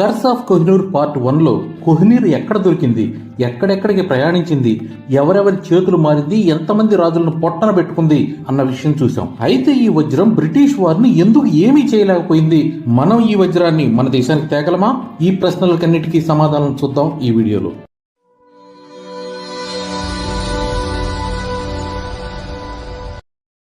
Curse of Kohinoor part వన్లో కోహినూర్ ఎక్కడ దొరికింది? ఎక్కడెక్కడికి ప్రయాణించింది? ఎవరెవరి చేతులు మారింది? ఎంతమంది రాజులను పొట్టన పెట్టుకుంది? అన్న విషయం చూసాం అయితే ఈ వజ్రం బ్రిటిష్ వారిని ఎందుకు ఏమీ చేయలేకపోయింది? మనం ఈ వజ్రాన్ని మన దేశానికి తేగలమా? ఈ ప్రశ్నలకన్నిటికీ సమాధానం చూద్దాం ఈ వీడియోలో.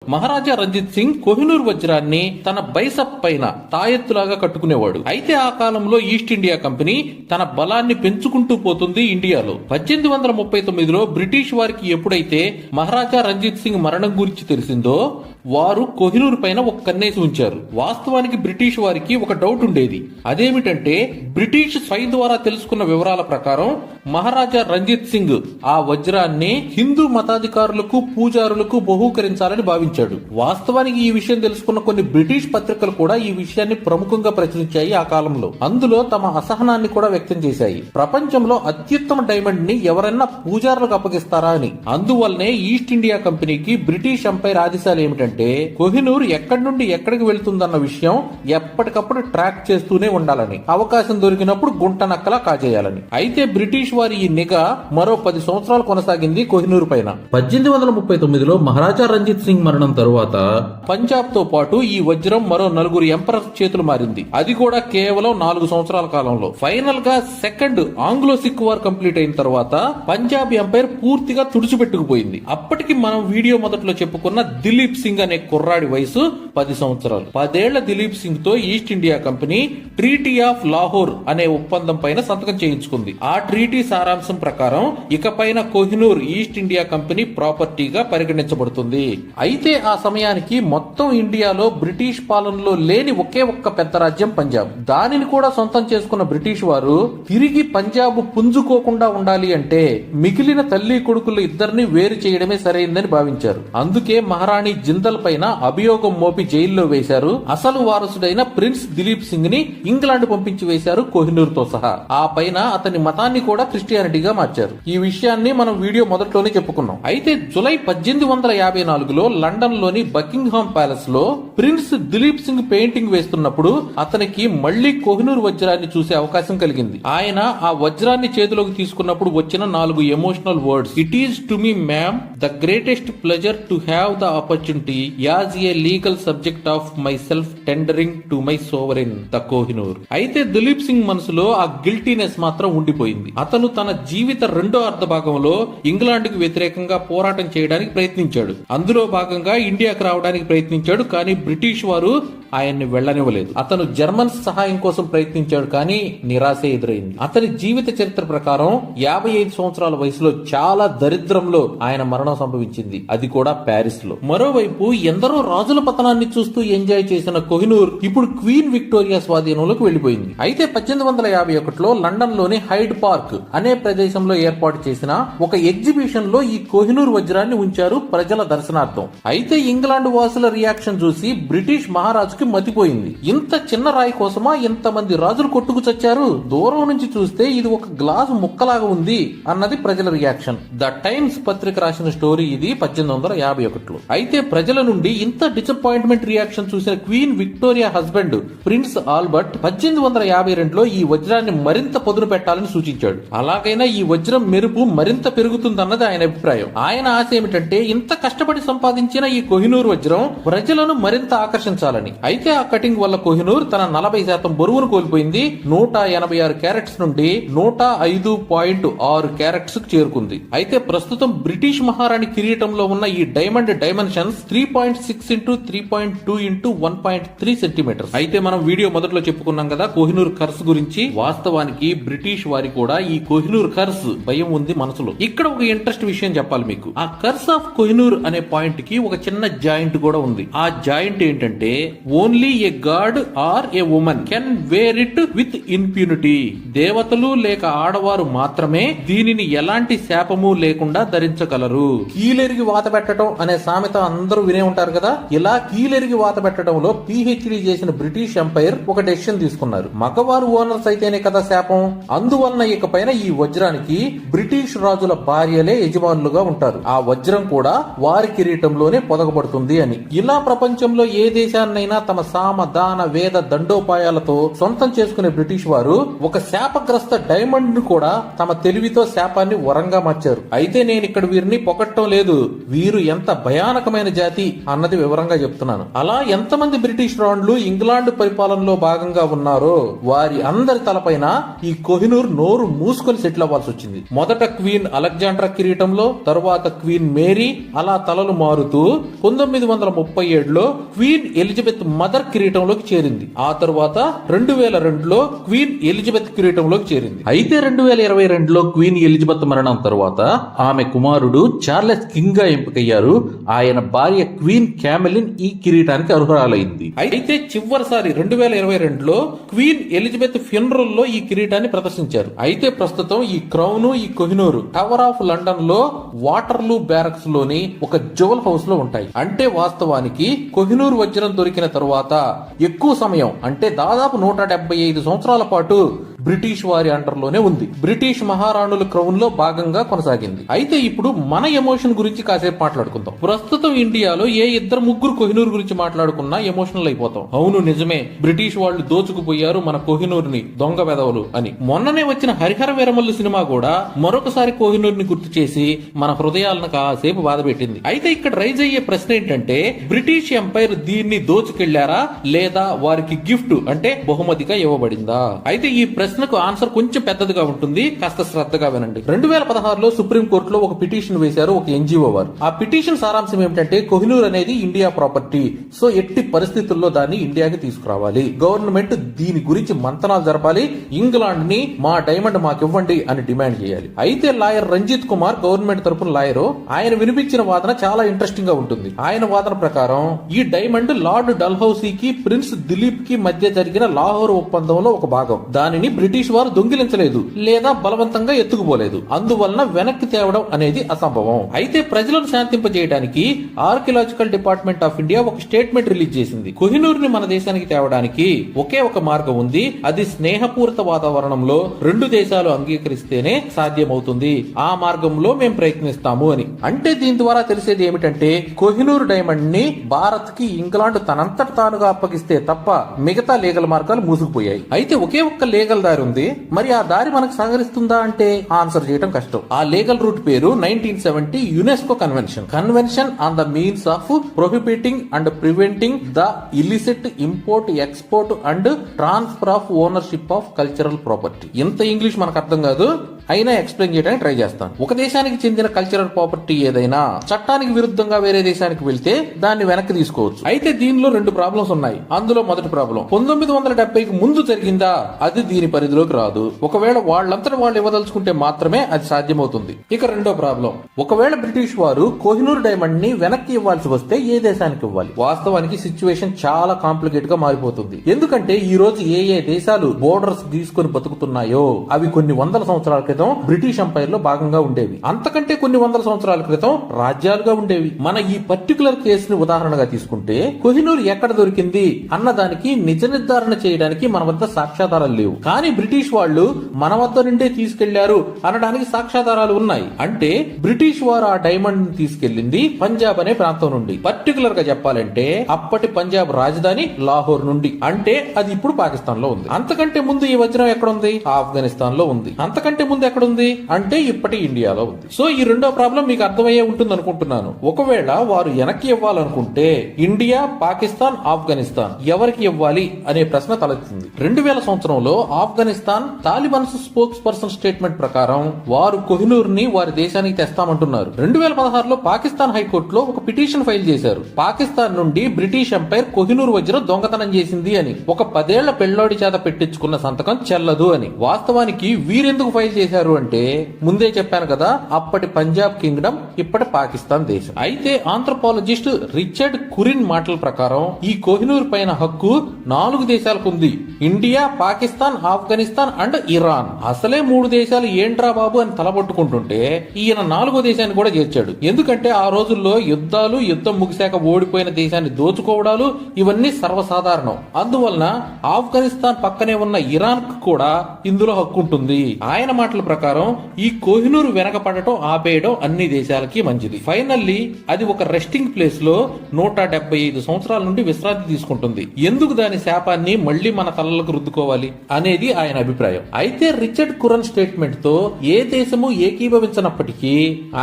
మహారాజా రంజిత్ సింగ్ కోహినూర్ వజ్రాన్ని తన బైసప్ పైన తాయెత్తులాగా కట్టుకునేవాడు. అయితే ఆ కాలంలో ఈస్ట్ ఇండియా కంపెనీ తన బలాన్ని పెంచుకుంటూ పోతుంది ఇండియాలో. పద్దెనిమిది వందల ముప్పై తొమ్మిదిలో బ్రిటిష్ వారికి ఎప్పుడైతే మహారాజా రంజిత్ సింగ్ మరణం గురించి తెలిసిందో వారు కోహినూర్ పైన ఒక కన్నేసి ఉంచారు. వాస్తవానికి బ్రిటిష్ వారికి ఒక డౌట్ ఉండేది. అదేమిటంటే బ్రిటిష్ స్వై ద్వారా తెలుసుకున్న వివరాల ప్రకారం మహారాజా రంజిత్ సింగ్ ఆ వజ్రాన్ని హిందూ మతాధికారులకు పూజారులకు బహూకరించాలని భావించారు. భావించాడు వాస్తవానికి ఈ విషయం తెలుసుకున్న కొన్ని బ్రిటిష్ పత్రికలు కూడా ఈ విషయాన్ని ప్రముఖంగా ప్రచురించాయి ఆ కాలంలో. అందులో తమ అసహనాన్ని కూడా వ్యక్తం చేశాయి. ప్రపంచంలో అత్యుత్తమ డైమండ్ని ఎవరైనా పూజారులకు అప్పగిస్తారా అని. అందువల్లనే ఈస్ట్ ఇండియా కంపెనీకి బ్రిటిష్ ఎంపైర్ ఆదేశాలు ఏమిటంటే కోహినూర్ ఎక్కడి నుండి ఎక్కడికి వెళ్తుందన్న విషయం ఎప్పటికప్పుడు ట్రాక్ చేస్తూనే ఉండాలని. అవకాశం దొరికినప్పుడు గుంట నక్కలా కాజేయాలని. అయితే బ్రిటిష్ వారి ఈ నిఘా మరో పది సంవత్సరాలు కొనసాగింది కోహినూర్ పైన. పద్దెనిమిది వందల ముప్పై తొమ్మిదిలో మహారాజా రంజిత్ సింగ్ మరణం తరువాత పంజాబ్తో పాటు ఈ వజ్రం మరో నలుగురు ఎంపరర్ చేతులు మారింది. అది కూడా కేవలం నాలుగు సంవత్సరాల కాలంలో. ఫైనల్గా second Anglo Sikh war complete అయిన తర్వాత పంజాబ్ ఎంపైర్ పూర్తిగా తుడిచిపెట్టుకుపోయింది. అప్పటికి మనం వీడియో మొదట్లో చెప్పుకున్న దిలీప్ సింగ్ అనే కుర్రాడి వయసు పది సంవత్సరాలు. పదేళ్ళ Dilip సింగ్తో East India company treaty of Lahore అనే ఒప్పందం పైన సంతకం చేయించుకుంది. ఆ ట్రీటీ సారాంశం ప్రకారం ఇకపైన కోహినూర్ ఈస్ట్ ఇండియా కంపెనీ ప్రాపర్టీగా పరిగణించబడుతుంది. అయితే ఆ సమయానికి మొత్తం ఇండియాలో బ్రిటిష్ పాలనలో లేని ఒకే ఒక్క పెద్ద రాజ్యం పంజాబ్. దానిని కూడా సొంతం చేసుకున్న బ్రిటిష్ వారు తిరిగి పంజాబ్ పుంజుకోకుండా ఉండాలి అంటే మిగిలిన తల్లి కొడుకులు ఇద్దరిని వేరు చేయడమే సరైందని భావించారు. అందుకే మహారాణి జిందల్ పైన అభియోగం మోపి జైల్లో వేశారు. అసలు వారసుడైన ప్రిన్స్ దిలీప్ సింగ్ని ఇంగ్లాండ్ పంపించి వేశారు కోహినూర్తో సహా. ఆ పైన అతని మతాన్ని కూడా క్రిస్టియానిటీగా మార్చారు. ఈ విషయాన్ని మనం వీడియో మొదట్లోనే చెప్పుకున్నాం. అయితే జులై పద్దెనిమిది వందల యాభై నాలుగులో లండన్ లండన్లోని బకింగ్హామ్ ప్యాలెస్లో ప్రిన్స్ దిలీప్ సింగ్ పెయింటింగ్ వేస్తున్నప్పుడు అతనికి మళ్ళీ కోహినూర్ వజ్రాన్ని చూసే అవకాశం కలిగింది. ఆయన ఆ వజ్రాన్ని చేతిలోకి తీసుకున్నప్పుడు వచ్చిన నాలుగు emotional words. It is to me ma'am the greatest pleasure to have the opportunity as a legal subject of myself tendering to my sovereign the Kohinoor. అయితే దిలీప్ సింగ్ మనసులో ఆ గిల్టీనెస్ మాత్రం ఉండిపోయింది. అతను తన జీవిత రెండో అర్ధ భాగంలో ఇంగ్లాండ్కు వ్యతిరేకంగా పోరాటం చేయడానికి ప్రయత్నించాడు. అందులో భాగంగా ఇండియాకు రావడానికి ప్రయత్నించాడు. కానీ బ్రిటిష్ వారు ఆయన్ని వెళ్ళనివ్వలేదు అతను జర్మన్ సహాయం కోసం ప్రయత్నించాడు కానీ నిరాశ ఎదురైంది. అతని జీవిత చరిత్ర ప్రకారం యాభై ఐదు సంవత్సరాల వయసులో చాలా దరిద్రంలో ఆయన మరణం సంభవించింది. అది కూడా ప్యారిస్లో మరోవైపు ఎందరో రాజుల పతనాన్ని చూస్తూ ఎంజాయ్ చేసిన కోహినూర్ ఇప్పుడు క్వీన్ విక్టోరియా స్వాధీనంలోకి వెళ్ళిపోయింది అయితే పద్దెనిమిది వందల యాభై ఒకటిలో లండన్లోని హైడ్ పార్క్ అనే ప్రదేశంలో ఏర్పాటు చేసిన ఒక ఎగ్జిబిషన్లో ఈ కోహినూర్ వజ్రాన్ని ఉంచారు ప్రజల దర్శనార్థం. అయితే ఇంగ్లాండ్ వాసుల రియాక్షన్ చూసి బ్రిటిష్ మహారాజు మహారాజుకి మతిపోయింది. ఇంత చిన్న రాయి కోసమా ఇంతమంది రాజులు కొట్టుకు చచ్చారు? దూరం నుంచి చూస్తే ఇది ఒక గ్లాసు ముక్కలాగా ఉంది అన్నది ప్రజల రియాక్షన్. ద టైమ్స్ పత్రిక రాసిన స్టోరీ ఇది పద్దెనిమిది వందల యాభై ఒకటిలో. అయితే ప్రజల నుండి ఇంత డిసప్పాయింట్మెంట్ రియాక్షన్ చూసిన Queen Victoria husband Prince Albert పద్దెనిమిది వందల యాభై రెండులో ఈ వజ్రాన్ని మరింత పదును పెట్టాలని సూచించాడు. అలాగైనా ఈ వజ్రం మెరుపు మరింత పెరుగుతుందన్నది ఆయన అభిప్రాయం. ఆయన ఆశ ఏమిటంటే ఇంత కష్టపడి సంపాదించిన ఈ కోహినూర్ వజ్రం ప్రజలను మరింత ఆకర్షించాలని. అయితే ఆ కటింగ్ వల్ల కోహినూర్ తన నలభై శాతం బరువును కోల్పోయింది. నూట ఎనభై ఆరు క్యారెట్స్ నుండి నూట ఐదు పాయింట్ ఆరు క్యారెట్స్కు చేరుకుంది. అయితే ప్రస్తుతం బ్రిటిష్ మహారాణి కిరీటంలో ఉన్న ఈ diamond dimensions three point six into three point two into one point three centimetres. అయితే మనం వీడియో మొదట్లో చెప్పుకున్నాం కదా కోహినూర్ కర్స్ గురించి. వాస్తవానికి బ్రిటిష్ వారి కూడా ఈ కోహినూర్ కర్స్ భయం ఉంది మనసులో. ఇక్కడ ఒక ఇంట్రెస్ట్ విషయం చెప్పాలి మీకు. ఆ కర్స్ ఆఫ్ కోహినూర్ అనే పాయింట్కి ఒక చిన్న జాయింట్ కూడా ఉంది. ఆ జాయింట్ ఏంటంటే only a god or a woman can wear it with impunity దేవతలు లేక ఆడవారు మాత్రమే దీనిని ఎలాంటి శాపము లేకుండా ధరించగలరు. కీలెరిగి వాత పెట్టడం అనే సామెత అందరూ వినే ఉంటారు కదా? ఇలా కీలెరిగి వాత పెట్టడంలో పిహెచ్డి చేసిన బ్రిటిష్ ఎంపైర్ ఒక డెసిషన్ తీసుకున్నారు. మగవారు ఓనర్స్ అయితేనే కదా శాపం? అందువలన ఇకపైన ఈ వజ్రానికి బ్రిటిష్ రాజుల భార్యలే యజమానులుగా ఉంటారు. ఆ వజ్రం కూడా వారి కిరీటంలోనే పొదగబడుతుంది అని. ఇలా ప్రపంచంలో ఏ దేశాన్నైనా తమ సామ దాన వేద దండోపాయాలతో సొంతం చేసుకునే బ్రిటిష్ వారు ఒక శాపగ్రస్త డైమండ్ను కూడా తమ తెలివితో శాపాన్ని వరంగా మార్చారు. అయితే నేను ఇక్కడ వీరిని పొగట్టం లేదు. వీరు ఎంత భయానకమైన జాతి అన్నది వివరంగా చెప్తున్నాను. అలా ఎంతమంది బ్రిటిష్ రాండ్లు ఇంగ్లాండ్ పరిపాలనలో భాగంగా ఉన్నారో వారి అందరి తలపైన ఈ కోహినూర్ నోరు మూసుకొని సెటిల్ అవ్వాల్సి వచ్చింది. మొదట క్వీన్ అలెగ్జాండ్రా కిరీటంలో తరువాత క్వీన్ మేరీ అలా తలలు మారుతూ పంతొమ్మిది వందల ముప్పై ఏడులో క్వీన్ ఎలిజబెత్ మదర్ కిరీటంలోకి చేరింది. ఆ తరువాత రెండు వేల రెండులో క్వీన్ ఎలిజబెత్ కిరీటంలోకి చేరింది. అయితే రెండు వేల ఇరవై రెండులో క్వీన్ ఎలిజబెత్ మరణం తరువాత ఆమె కుమారుడు చార్లెస్ కింగ్గా ఎంపికయ్యారు. ఆయన భార్య క్వీన్ క్యామెలిన్ ఈ కిరీటానికి అర్హురాలైంది. అయితే చివరిసారి రెండు వేల ఇరవై రెండులో క్వీన్ ఎలిజబెత్ ఫ్యూనరల్లో ఈ కిరీటాన్ని ప్రదర్శించారు. అయితే ప్రస్తుతం ఈ క్రౌన్ ఈ కొహినూరు టవర్ ఆఫ్ లండన్లో వాటర్లూ బ్యారక్స్లోని ఒక జువల్ హౌస్లో ఉంటాయి. అంటే వాస్తవానికి కొహినూరు వజ్రం దొరికిన తరువాత తరువాత ఎక్కువ సమయం అంటే దాదాపు నూట డెబ్బై ఐదు సంవత్సరాల పాటు బ్రిటిష్ వారి అండర్లోనే ఉంది. బ్రిటిష్ మహారాణుల క్రౌన్లో భాగంగా కొనసాగింది. అయితే ఇప్పుడు మన ఎమోషన్ గురించి కాసేపు మాట్లాడుకుందాం. ప్రస్తుతం ఇండియాలో ఏ ఇద్దరు ముగ్గురు కోహినూర్ గురించి మాట్లాడుకున్నా ఎమోషనల్ అయిపోతాం. అవును నిజమే. బ్రిటిష్ వాళ్ళు దోచుకుపోయారు మన కోహినూర్ని దొంగ వెదవలు అని. మొన్ననే వచ్చిన హరిహర వీరమల్లు సినిమా కూడా మరొకసారి కోహినూర్ని గుర్తు చేసి మన హృదయాలను కాసేపు బాధపెట్టింది. అయితే ఇక్కడ రైజ్ అయ్యే ప్రశ్న ఏంటంటే బ్రిటిష్ ఎంపైర్ దీన్ని దోచుకెళ్ళారా? లేదా వారికి గిఫ్ట్ అంటే బహుమతిగా ఇవ్వబడిందా? అయితే ఈ ప్రశ్నకు ఆన్సర్ కొంచెం పెద్దదిగా ఉంటుంది. కాస్త శ్రద్ధగా వినండి. రెండు వేల పదహారులో సుప్రీం కోర్టులో ఒక పిటిషన్ వేశారు ఒక ఎన్జిఓ వారు. ఆ పిటిషన్ సారాంశం ఏమిటంటే కోహినూర్ అనేది ఇండియా ప్రాపర్టీ. సో ఎట్టి పరిస్థితుల్లో దాన్ని ఇండియాకి తీసుకురావాలి. గవర్నమెంట్ దీని గురించి మంతనాలు జరపాలి. ఇంగ్లాండ్ని మా డైమండ్ మాకు ఇవ్వండి అని డిమాండ్ చేయాలి. అయితే లాయర్ రంజిత్ కుమార్ గవర్నమెంట్ తరపున లాయరు ఆయన వినిపించిన వాదన చాలా ఇంట్రెస్టింగ్గా ఉంటుంది. ఆయన వాదన ప్రకారం ఈ డైమండ్ లార్డ్ డల్హౌసీకి ప్రిన్స్ దిలీప్కి మధ్య జరిగిన లాహోర్ ఒప్పందంలో ఒక భాగం. దానిని బ్రిటిష్ వారు దొంగిలించలేదు లేదా బలవంతంగా ఎత్తుకుపోలేదు. అందువలన వెనక్కి తేవడం అనేది అసంభవం. అయితే ప్రజలను శాంతింపజేయడానికి ఆర్కియలాజికల్ డిపార్ట్మెంట్ ఆఫ్ ఇండియా ఒక స్టేట్మెంట్ రిలీజ్ చేసింది. కోహినూర్ని మన దేశానికి తేవడానికి ఒకే ఒక మార్గం ఉంది. అది స్నేహపూరిత వాతావరణంలో రెండు దేశాలు అంగీకరిస్తేనే సాధ్యమవుతుంది. ఆ మార్గంలో మేము ప్రయత్నిస్తాము అని. అంటే దీని ద్వారా తెలిసేది ఏమిటంటే కోహినూర్ డైమండ్ని భారత్కి ఇంగ్లాండ్ తనంతట తానుగా అప్పగిస్తే తప్ప మిగతా లీగల్ మార్గాలు మూసుకుపోయాయి. అయితే ఒకే ఒక్క లీగల్ దారి ఉంది. మరి ఆ దారి మనకు సహకరిస్తుందా అంటే ఆన్సర్ చేయడం కష్టం. ఆ లీగల్ రూట్ పేరు nineteen seventy UNESCO convention. Convention on the means of prohibiting and preventing the illicit import export and transfer of ownership of cultural property. ఇంత ఇంగ్లీష్ మనకు అర్థం కాదు? అయినా ఎక్స్ప్లెయిన్ చేయడానికి ట్రై చేస్తాను. ఒక దేశానికి చెందిన కల్చరల్ ప్రాపర్టీ ఏదైనా చట్టానికి విరుద్ధంగా వేరే దేశానికి వెళ్తే దాన్ని వెనక్కి తీసుకోవచ్చు. అయితే దీనిలో రెండు ప్రాబ్లమ్స్ ఉన్నాయి. అందులో మొదటి ప్రాబ్లం పంతొమ్మిది వందల డెబ్బైకి ముందు జరిగిందా? అది దీని పరిధిలోకి రాదు. ఒకవేళ వాళ్ళంతట వాళ్ళు ఇవ్వదలుచుకుంటే మాత్రమే అది సాధ్యమవుతుంది. ఇక రెండో ప్రాబ్లం ఒకవేళ బ్రిటిష్ వారు కోహినూర్ డైమండ్ని వెనక్కి ఇవ్వాల్సి వస్తే ఏ దేశానికి ఇవ్వాలి? వాస్తవానికి సిచ్యువేషన్ చాలా కాంప్లికేట్గా మారిపోతుంది. ఎందుకంటే ఈ రోజు ఏ ఏ దేశాలు బోర్డర్స్ తీసుకొని బతుకుతున్నాయో అవి కొన్ని వందల సంవత్సరాల క్రితం బ్రిటిష్ ఎంపైర్లో భాగంగా ఉండేవి. అంతకంటే కొన్ని వందల సంవత్సరాల క్రితం రాజ్యాలుగా ఉండేవి. మన ఈ పర్టికులర్ కేసుని ఉదాహరణగా తీసుకుంటే కోహినూర్ ఎక్కడ దొరికింది అన్న దానికి నిజ నిర్ధారణ చేయడానికి మన వద్ద సాక్ష్యాధారాలు లేవు. కానీ బ్రిటిష్ వాళ్ళు మన వద్ద నుండే తీసుకెళ్ళారు అనడానికి సాక్ష్యాధారాలు ఉన్నాయి. అంటే బ్రిటిష్ వారు ఆ డైమండ్ని తీసుకెళ్ళింది పంజాబ్ అనే ప్రాంతం నుండి. పర్టికులర్గా చెప్పాలంటే అప్పటి పంజాబ్ రాజధాని లాహోర్ నుండి. అంటే అది ఇప్పుడు పాకిస్తాన్లో ఉంది. అంతకంటే ముందు ఈ వజ్రం ఎక్కడ ఉంది ఆఫ్ఘనిస్తాన్లో ఉంది. అంతకంటే ముందు ఎక్కడ ఉంది అంటే ఇప్పటి ఇండియాలో ఉంది. సో ఈ రెండో ప్రాబ్లం మీకు అర్థమయ్యే ఉంటుంది అనుకుంటున్నాను ఒకవేళ వారు వెనక్కి ఇవ్వాలనుకుంటే ఇండియా పాకిస్తాన్ ఆఫ్ఘనిస్తాన్ ఎవరికి ఇవ్వాలి అనే ప్రశ్న తలెత్తింది. రెండు వేల సంవత్సరంలో Afghanistan Taliban spokesperson statement ప్రకారం వారు కొహినూర్ని వారి దేశానికి తెస్తామంటున్నారు. రెండు వేల పదహారులో పాకిస్తాన్ హైకోర్టులో ఒక పిటిషన్ ఫైల్ చేశారు. పాకిస్తాన్ నుండి బ్రిటిష్ ఎంపైర్ కొహినూర్ వజ్రం దొంగతనం చేసింది అని. ఒక పదేళ్ళ పెళ్ళోడి చేత పెట్టించుకున్న సంతకం చెల్లదు అని. వాస్తవానికి వీరెందుకు ఫైల్ చేశారు? అంటే ముందే చెప్పాను కదా అప్పటి పంజాబ్ కింగ్డమ్ ఇప్పటి పాకిస్తాన్ దేశం. అయితే ఆంథ్రపాలజిస్ట్ రిచర్డ్ కురిన్ మాటల ప్రకారం ఈ కోహినూర్ పైన హక్కు నాలుగు దేశాలకు ఉంది. India Pakistan Afghanistan and Iran. అసలే మూడు దేశాలు ఏంట్రా బాబు అని తలపట్టుకుంటుంటే ఈయన నాలుగో దేశాన్ని కూడా చేర్చాడు. ఎందుకంటే ఆ రోజుల్లో యుద్ధాలు యుద్ధం ముగిశాక ఓడిపోయిన దేశాన్ని దోచుకోవడాలు ఇవన్నీ సర్వసాధారణం. అందువలన ఆఫ్ఘనిస్తాన్ పక్కనే ఉన్న ఇరాన్ కూడా ఇందులో హక్కు ఉంటుంది ఆయన మాటలు మాటల ప్రకారం ఈ కోహినూరు వెనకపడటం ఆపేయడం అన్ని దేశాలకి మంచిది. ఫైనల్లీ అది ఒక రెస్టింగ్ ప్లేస్లో నూట డెబ్బై ఐదు సంవత్సరాల నుండి విశ్రాంతి తీసుకుంటుంది. ఎందుకు దాని శాపాన్ని మళ్ళీ మన తలలకు రుద్దుకోవాలి అనేది ఆయన అభిప్రాయం. అయితే రిచర్డ్ కురన్ స్టేట్మెంట్తో ఏ దేశము ఏకీభవించినప్పటికీ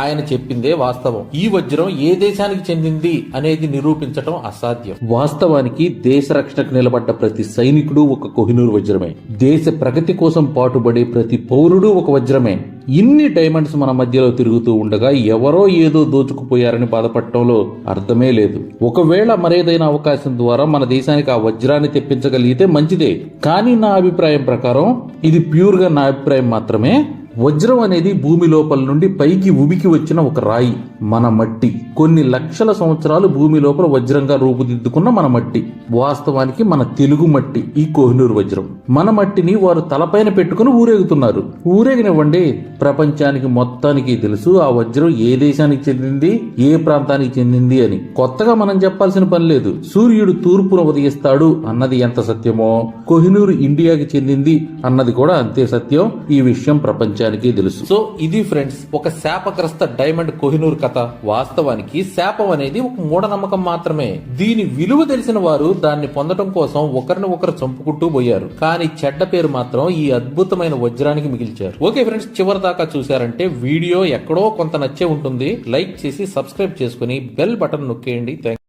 ఆయన చెప్పిందే వాస్తవం. ఈ వజ్రం ఏ దేశానికి చెందింది అనేది నిరూపించటం అసాధ్యం. వాస్తవానికి దేశ రక్షణకు నిలబడ్డ ప్రతి సైనికుడు ఒక కోహినూరు వజ్రమే. దేశ ప్రగతి కోసం పాటుపడే ప్రతి పౌరుడు ఒక వజ్రమే. ఇన్ని డైమండ్స్ మన మధ్యలో తిరుగుతూ ఉండగా ఎవరో ఏదో దోచుకుపోయారని బాధపడటంలో అర్థమే లేదు. ఒకవేళ మరేదైనా అవకాశం ద్వారా మన దేశానికి ఆ వజ్రాన్ని తెప్పించగలిగితే మంచిదే. కానీ నా అభిప్రాయం ప్రకారం ఇది ప్యూర్గా నా అభిప్రాయం మాత్రమే. వజ్రం అనేది భూమి లోపల నుండి పైకి ఉబికి వచ్చిన ఒక రాయి మన మట్టి. కొన్ని లక్షల సంవత్సరాలు భూమి లోపల వజ్రంగా రూపుదిద్దుకున్న మన మట్టి. వాస్తవానికి మన తెలుగు మట్టి ఈ కోహినూరు వజ్రం. మన మట్టిని వారు తలపైన పెట్టుకుని ఊరేగుతున్నారు. ఊరేగినవ్వండి ప్రపంచానికి మొత్తానికి తెలుసు ఆ వజ్రం ఏ దేశానికి చెందింది ఏ ప్రాంతానికి చెందింది అని. కొత్తగా మనం చెప్పాల్సిన పని లేదు. సూర్యుడు తూర్పున ఉదయిస్తాడు అన్నది ఎంత సత్యమో కోహినూరు ఇండియాకి చెందింది అన్నది కూడా అంతే సత్యం. ఈ విషయం ప్రపంచానికి తెలుసు. సో ఇది ఫ్రెండ్స్ ఒక శాపగ్రస్త డైమండ్ కోహినూర్ కథ. వాస్తవానికి శాపం అనేది ఒక మూఢనమ్మకం మాత్రమే. దీని విలువ తెలిసిన వారు దాన్ని పొందడం కోసం ఒకరిని ఒకరు చంపుకుంటూ పోయారు. కానీ చెడ్డ పేరు మాత్రం ఈ అద్భుతమైన వజ్రానికి మిగిల్చారు. ఓకే ఫ్రెండ్స్ చివరి దాకా చూసారంటే వీడియో ఎక్కడో కొంత నచ్చే ఉంటుంది. లైక్ చేసి సబ్స్క్రైబ్ చేసుకుని బెల్ బటన్ నొక్కేయండి. థ్యాంక్